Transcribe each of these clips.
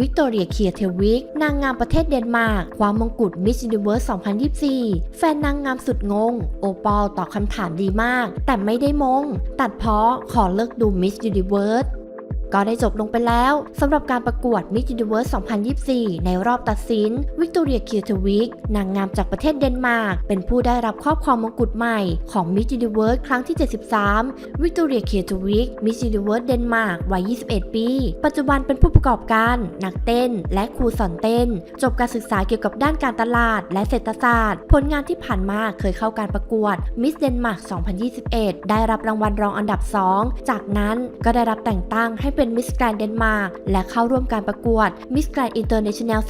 วิกตอเรียเคียเทวิก นางงามประเทศเดนมาร์กคว้ามงกุฎมิสซินิเวิร์ส 2024 แฟนนางงามสุดงง โอปอลตอบคำถามดีมาก แต่ไม่ได้มง ตัดเพาะขอเลิกดูมิสซินิเวิร์ส ก็ได้จบลงไปแล้วสำหรับการประกวด Miss Universe 2024 ในรอบตัดสินวิกตอเรียเคียทวิกนางงามจากประเทศเดนมาร์ก เป็นผู้ได้รับครอบครองมงกุฎใหม่ของ Miss Universe ครั้งที่ 73 วิกตอเรียเคียทวิก Miss Universe เดนมาร์กวัย 21 ปี ปัจจุบันเป็นผู้ประกอบการ นักเต้น และครูสอนเต้น จบการศึกษาเกี่ยวกับด้านการตลาด และเศรษฐศาสตร์ ผลงานที่ผ่านมาเคยเข้าการประกวด Miss Denmark 2021 ได้รับรางวัลรองอันดับ 2 จากนั้นก็ได้รับแต่งตั้งให้เป็น Miss Grand Denmark และเข้าร่วมการประกวด Miss Grand International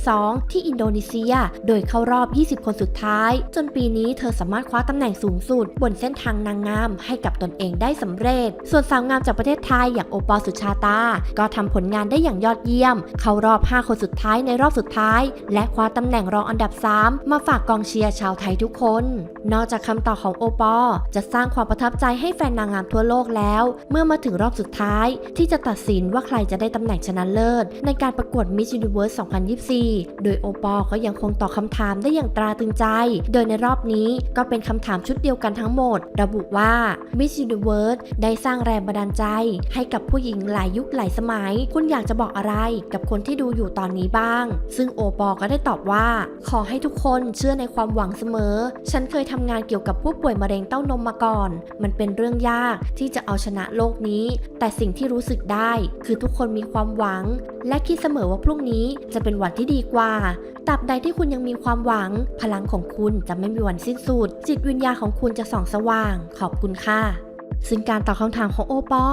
2022 ที่อินโดนีเซีย โดยเข้ารอบ 20 คนสุดท้าย จนปีนี้เธอสามารถคว้าตำแหน่งสูงสุด บนเส้นทางนางงามให้กับตนเองได้สำเร็จ ส่วนสาวงามจากประเทศไทยอย่างโอปอลสุชาตา ก็ทำผลงานได้อย่างยอดเยี่ยม เข้ารอบ 5 คนสุดท้ายในรอบสุดท้าย และคว้าตำแหน่งรองอันดับ 3 มาฝากกองเชียร์ชาวไทยทุกคน นอกจากคำตอบของโอปอลจะสร้างความประทับใจให้แฟนนางงามทั่วโลกแล้ว เมื่อมาถึงรอบสุดท้าย ที่จะตัดสินว่าใครจะได้ตำแหน่งชนะเลิศ ในการประกวด Miss Universe 2024 โดยโอปอลก็ยังคงตอบคำถามได้อย่างตราตรึงใจ โดยในรอบนี้ก็เป็นคำถามชุดเดียวกันทั้งหมด ระบุว่า Miss Universe ได้สร้างแรงบันดาลใจ ให้กับผู้หญิงหลายยุคหลายสมัย คุณอยากจะบอกอะไรกับคนที่ดูอยู่ตอนนี้บ้าง ซึ่งโอปอลก็ได้ตอบว่า ขอให้ทุกคนเชื่อในความหวังเสมอ ฉันเคยทำงานเกี่ยวกับผู้ป่วยมะเร็งเต้านมมาก่อน มันเป็นเรื่องยากที่จะเอาชนะโลกนี้ แต่สิ่งที่รู้สึกได้ คือทุกคนมีความหวัง และคิดเสมอว่าพรุ่งนี้จะเป็นวันที่ดีกว่าตราบใดที่คุณยังมีความหวัง พลังของคุณจะไม่มีวันสิ้นสุด จิตวิญญาณของคุณจะส่องสว่าง ขอบคุณค่ะ ซึ่งการตอบคำถามของโอปอ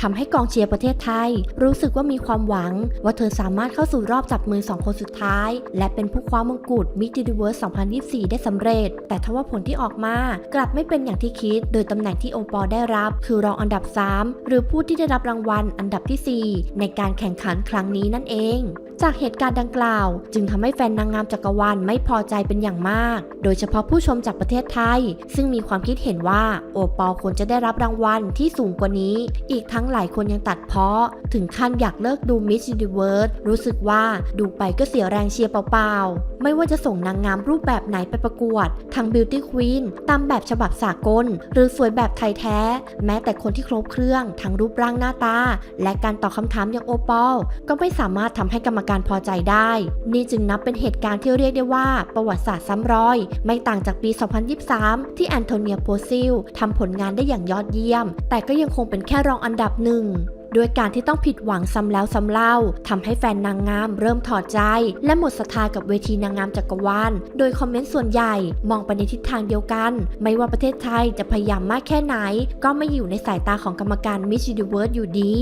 ทำให้กองเชียร์ประเทศไทย รู้สึกว่ามีความหวัง ว่าเธอสามารถเข้าสู่รอบจับมือ 2 คนสุดท้าย และเป็นผู้คว้ามงกุฎ Miss Universe 2024 ได้สำเร็จ แต่ทว่าผลที่ออกมากลับไม่เป็นอย่างที่คิด โดยตำแหน่งที่โอปอได้รับ คือรองอันดับ 3 หรือผู้ที่ได้รับรางวัลอันดับทีสี่4 ในการแข่งขันครั้งนี้นั่นเอง จากเหตุการณ์ดังกล่าว จึงทำให้แฟนนางงามจักรวาลไม่พอใจเป็นอย่างมาก โดยเฉพาะผู้ชมจากประเทศไทย ซึ่งมีความคิดเห็นว่าโอปอลควรจะได้รับรางวัลที่สูงกว่านี้ อีกทั้งหลายคนยังตัดเพ้อถึงขั้นอยากเลิกดู Miss Universe รู้สึกว่าดูไปก็เสียแรงเชียร์เปล่าๆ ไม่ว่าจะส่งนางงามรูปแบบไหนไปประกวด ทั้ง Beauty Queen ตามแบบฉบับสากล หรือสวยแบบไทยแท้ แม้แต่คนที่ครบเครื่อง ทั้งรูปร่างหน้าตา และการตอบคำถามอย่างโอปอลก็ไม่สามารถทำให้กรรมการพอใจได้ นี่จึงนับเป็นเหตุการณ์ที่เรียกได้ว่า ประวัติศาสตร์ซ้ำรอย ไม่ต่างจากปี 2023 ที่แอนโทเนียโพซิลทำผลงานได้อย่างยอดเยี่ยม แต่ก็ยังคงเป็นแค่รองอันดับหนึ่งด้วยการที่ต้องผิดหวังซ้ำแล้วซ้ำเล่าทำให้แฟนนางงามเริ่มถอดใจ และหมดศรัทธากับเวทีนางงามจักรวาล โดยคอมเมนต์ส่วนใหญ่มองไปในทิศทางเดียวกัน ไม่ว่าประเทศไทยจะพยายามมากแค่ไหน ก็ไม่อยู่ในสายตาของกรรมการ Miss Universe อยู่ดี